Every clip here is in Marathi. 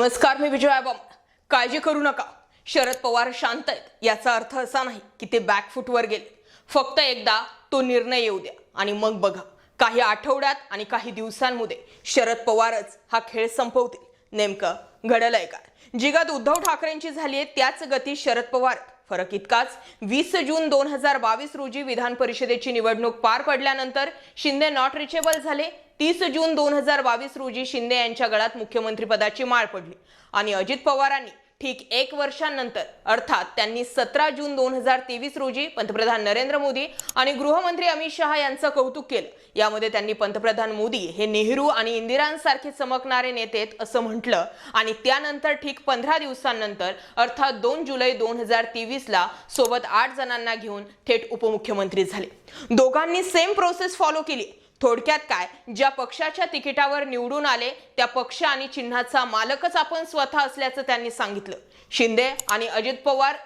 नमस्कार मी विजया बाबा काळजी करू नका. शरद पवार शांत आहेत. याचा अर्थ असा नाही की ते बॅकफूटवर गेले. फक्त एकदा तो निर्णय येऊ द्या आणि मग बघा. काही आठवड्यात आणि काही दिवसांमध्ये शरद पवारच हा खेळ संपवतील. नेमकं घडलंय काय? का गत उद्धव ठाकरेंची झाली आहे त्याच गती शरद पवार फरक इतकाच वीस जून दोन हजार बावीस रोजी विधान परिषदेची निवडणूक पार पडल्यानंतर शिंदे नॉट रिचेबल झाले. तीस जून दोन हजार बावीस रोजी शिंदे यांच्या गळात मुख्यमंत्रीपदाची माळ पडली. आणि अजित पवारांनी ठीक एक वर्षानंतर अर्थात त्यांनी सतरा जून दोन हजार तेवीस रोजी पंतप्रधान नरेंद्र मोदी आणि गृहमंत्री अमित शहा यांचं कौतुक केलं. यामध्ये त्यांनी पंतप्रधान मोदी हे नेहरू आणि इंदिरांसारखे चमकणारे नेते असं म्हटलं. आणि त्यानंतर ठीक पंधरा दिवसांनंतर अर्थात दोन जुलै दोन हजार तेवीसला सोबत आठ जणांना घेऊन थेट उपमुख्यमंत्री झाले. दोघांनी सेम प्रोसेस फॉलो केली. थोडक्यात काय? ज्या पक्षाच्या तिकिटावर निवडून आले त्या पक्ष आणि चिन्हाचा मालकच आपण स्वतः असल्याचं त्यांनी सांगितलं. शिंदे आणि अजित पवार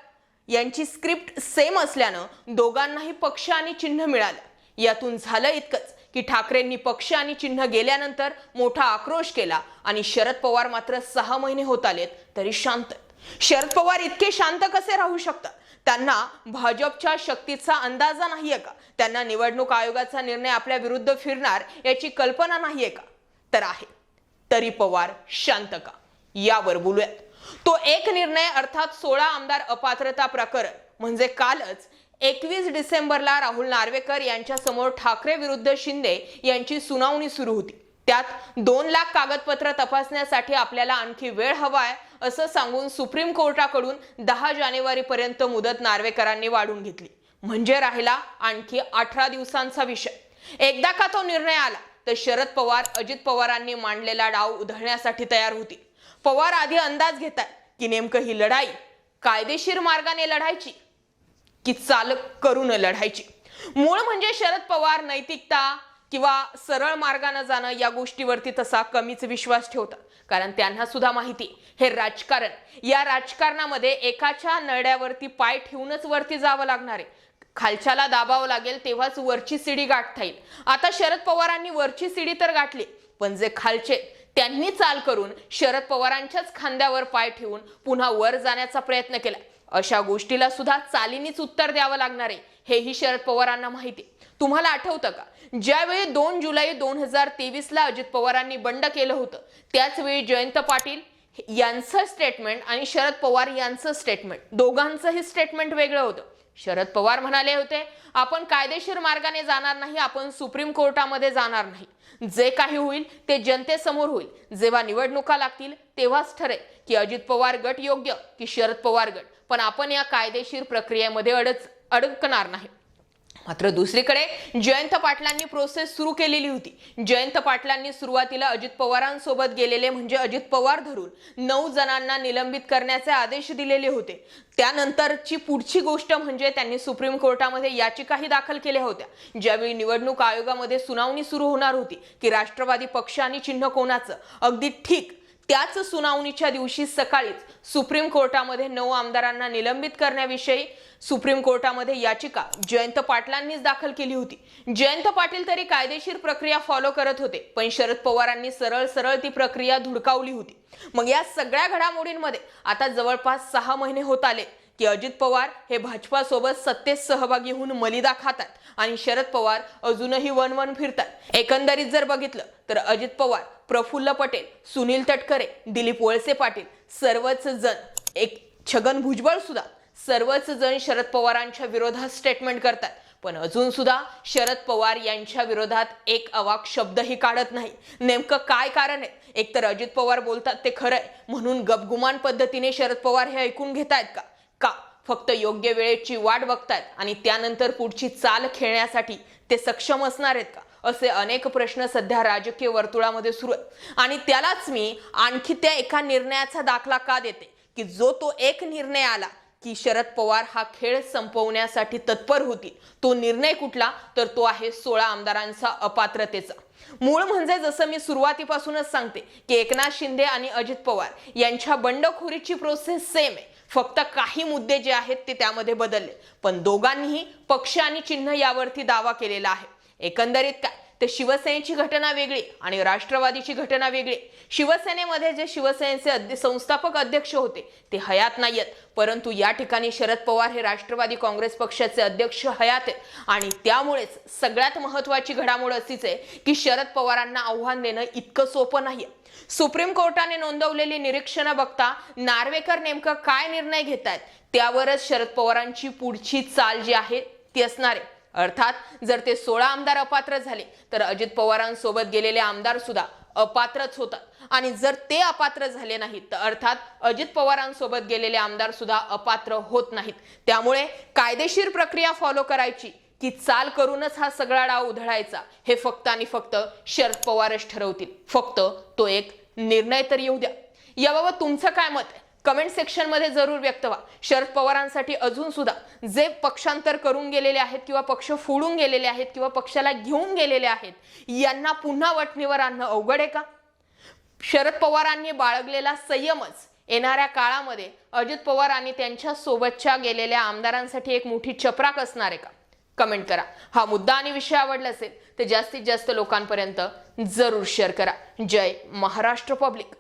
यांची स्क्रिप्ट सेम असल्यानं दोघांनाही पक्ष आणि चिन्ह मिळालं. यातून झालं इतकंच की ठाकरेंनी पक्ष आणि चिन्ह गेल्यानंतर मोठा आक्रोश केला आणि शरद पवार मात्र सहा महिने होत आलेत तरी शांत शरद पवार इतके शांत कसे राहू शकतात? त्यांना भाजपच्या शक्तीचा अंदाजा नाहीये का? त्यांना निवडणूक आयोगाचा निर्णय आपल्या विरुद्ध फिरणार याची कल्पना नाहीये का? तर आहे. तरी पवार शांत का? यावर बोलूयात. तो एक निर्णय अर्थात सोळा आमदार अपात्रता प्रकरण. म्हणजे कालच एकवीस डिसेंबरला राहुल नार्वेकर यांच्यासमोर ठाकरे विरुद्ध शिंदे यांची सुनावणी सुरू होती. त्यात दोन लाख कागदपत्र तपासण्यासाठी आपल्याला आणखी वेळ हवाय असं सांगून सुप्रीम कोर्टाकडून दहा जानेवारी पर्यंत मुदत नार्वेकरांनी वाढून घेतली. म्हणजे राहिला आणखी अठरा दिवसांचा विषय. एकदा का तो निर्णय आला तर शरद पवार अजित पवारांनी मांडलेला डाव उधळण्यासाठी तयार होतील पवार आधी अंदाज घेतात की नेमकं ही लढाई कायदेशीर मार्गाने लढायची की चालक करून लढायची? मूळ म्हणजे शरद पवार नैतिकता किंवा सरळ मार्गानं जाणं या गोष्टीवरती तसा कमीच विश्वास ठेवतात. कारण त्यांना सुद्धा माहिती हे राजकारण. या राजकारणामध्ये एकाच्या नळ्यावरती पाय ठेवूनच वरती जावं लागणार आहे. खालच्याला दाबावं लागेल तेव्हाच वरची सिडी गाठता येईल. आता शरद पवारांनी वरची सिडी तर गाठली पण जे खालचे त्यांनी चाल करून शरद पवारांच्याच खांद्यावर पाय ठेवून पुन्हा वर जाण्याचा प्रयत्न केला. अशा गोष्टीला सुद्धा चालीनीच उत्तर द्यावं लागणार आहे. हेही शरद पवारांना माहिती तुम्हाला आठवतं का? ज्यावेळी दोन जुलै दोन हजार तेवीसला अजित पवारांनी बंड केलं होतं त्याचवेळी जयंत पाटील यांचं स्टेटमेंट आणि शरद पवार यांचं स्टेटमेंट दोघांचंही स्टेटमेंट वेगळं होतं. शरद पवार म्हणाले होते आपण कायदेशीर मार्गाने जाणार नाही आपण सुप्रीम कोर्टामध्ये जाणार नाही. जे काही होईल ते जनतेसमोर होईल. जेव्हा निवडणुका लागतील तेव्हाच ठरेल की अजित पवार गट योग्य की शरद पवार गट. पण आपण या कायदेशीर प्रक्रियेमध्ये अडच अडकणार नाही. मात्र दुसरीकडे जयंत पाटलांनी प्रोसेस सुरू केलेली होती. जयंत पाटलांनी सुरुवातीला अजित पवारांसोबत गेलेले म्हणजे अजित पवार धरून नऊ जणांना निलंबित करण्याचे आदेश दिलेले होते. त्यानंतरची पुढची गोष्ट म्हणजे त्यांनी सुप्रीम कोर्टामध्ये याचिकाही दाखल केल्या होत्या. ज्यावेळी निवडणूक आयोगामध्ये सुनावणी सुरू होणार होती की राष्ट्रवादी पक्ष आणि चिन्ह कोणाचं? अगदी ठीक. त्याच सुनावणीच्या दिवशी सकाळीच सुप्रीम कोर्टामध्ये नऊ आमदारांना निलंबित करण्याविषयी सुप्रीम कोर्टामध्ये याचिका जयंत पाटलांनीच दाखल केली होती. जयंत पाटील तरी कायदेशीर प्रक्रिया फॉलो करत होते पण शरद पवारांनी सरळ सरळ ती प्रक्रिया धुडकावली होती. मग या सगळ्या घडामोडींमध्ये आता जवळपास सहा महिने होत आले की अजित पवार हे भाजपासोबत सत्तेत सहभागी होऊन मलिदा खातात आणि शरद पवार अजूनही वन वन फिरतात. एकंदरीत जर बघितलं तर अजित पवार प्रफुल्ल पटेल सुनील तटकरे दिलीप वळसे पाटील सर्वच जण एक छगन भुजबळ सुद्धा सर्वच जण शरद पवारांच्या विरोधात स्टेटमेंट करतात. पण अजून सुद्धा शरद पवार यांच्या विरोधात एक अवाक शब्दही काढत नाही. नेमकं काय कारण आहे? एकतर अजित पवार बोलतात ते खरंय. म्हणून गपगुमान पद्धतीने शरद पवार हे ऐकून घेतायत का का? फक्त योग्य वेळेची वाट बघतायत आणि त्यानंतर पुढची चाल खेळण्यासाठी ते सक्षम असणार आहेत का? असे अनेक प्रश्न सध्या राजकीय वर्तुळामध्ये सुरू आहेत. आणि त्यालाच मी आणखी त्या एका निर्णयाचा दाखला का देते? की जो तो एक निर्णय आला की शरद पवार हा खेळ संपवण्यासाठी तत्पर होतील. तो निर्णय कुठला? तर तो आहे सोळा आमदारांचा अपात्रतेचा. मूळ म्हणजे जसं मी सुरुवातीपासूनच सांगते की एकनाथ शिंदे आणि अजित पवार यांच्या बंडखोरीची प्रोसेस सेम आहे. फक्त काही मुद्दे जे आहेत ते त्यामध्ये बदलले. पण दोघांनीही पक्ष आणि चिन्ह यावरती दावा केलेला आहे. एकंदरीत काय? तर शिवसेनेची घटना वेगळी आणि राष्ट्रवादीची घटना वेगळी. शिवसेनेमध्ये जे शिवसेनेचे अध्य- संस्थापक अध्यक्ष होते ते हयात नाहीयेत. परंतु या ठिकाणी शरद पवार हे राष्ट्रवादी काँग्रेस पक्षाचे अध्यक्ष हयात आहेत. आणि त्यामुळेच सगळ्यात महत्वाची घडामोड अशीच आहे की शरद पवारांना आव्हान देणं इतकं सोपं नाहीये. सुप्रीम कोर्टाने नोंदवलेली निरीक्षणं बघता नार्वेकर नेमकं काय निर्णय घेत आहेत त्यावरच शरद पवारांची पुढची चाल जी आहे ती असणार आहे. अर्थात जर ते सोळा आमदार अपात्र झाले तर अजित पवारांसोबत गेलेले आमदार सुद्धा अपात्रच होतात. आणि जर ते अपात्र झाले नाहीत तर अर्थात अजित पवारांसोबत गेलेले आमदार सुद्धा अपात्र होत नाहीत. त्यामुळे कायदेशीर प्रक्रिया फॉलो करायची की चाल करूनच हा सगळा डाव उधळायचा हे फक्त आणि फक्त शरद पवारच ठरवतील. फक्त तो एक निर्णय तर येऊ द्या. याबाबत तुमचं काय मत आहे? कमेंट सेक्शनमध्ये जरूर व्यक्त व्हा. शरद पवारांसाठी अजून सुद्धा जे पक्षांतर करून गेलेले आहेत किंवा पक्ष फोडून गेलेले आहेत किंवा पक्षाला घेऊन गेलेले आहेत यांना पुन्हा वटणीवर आणणं अवघड आहे का? शरद पवारांनी बाळगलेला संयमच येणाऱ्या काळामध्ये अजित पवार आणि त्यांच्या सोबतच्या गेलेल्या आमदारांसाठी एक मोठी चपराक असणार आहे का? कमेंट करा. हा मुद्दा आणि विषय आवडला असेल तर जास्तीत जास्त लोकांपर्यंत जरूर शेअर करा. जय महाराष्ट्र पब्लिक.